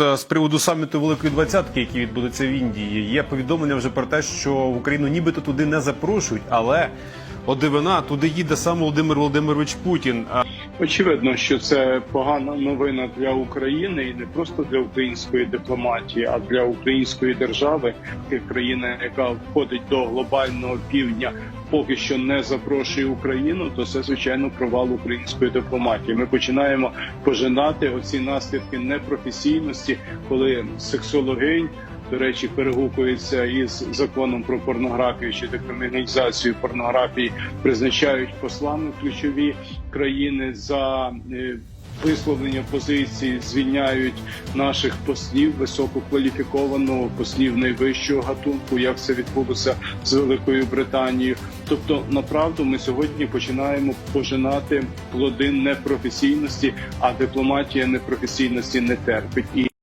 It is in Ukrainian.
е, з приводу саміту Великої Двадцятки, який відбудеться в Індії, є повідомлення вже про те, що в Україну нібито туди не запрошують, але от дивина, туди їде сам Володимир Володимирович Путін. Очевидно, що це погана новина для України і не просто для української дипломатії, а для української держави, країна, яка входить до глобального півдня, поки що не запрошує Україну, то це звичайно провал української дипломатії. Ми починаємо пожинати оці наслідки непрофесійності, коли сексологинь. До речі, перегукується із законом про порнографію чи декриміналізацію порнографії, призначають послами ключові країни за е, висловлення позиції, звільняють наших послів висококваліфікованого послів найвищого гатунку, як це відбулося з Великою Британією. Тобто, направду, ми сьогодні починаємо пожинати плоди непрофесійності, а дипломатія непрофесійності не терпить і.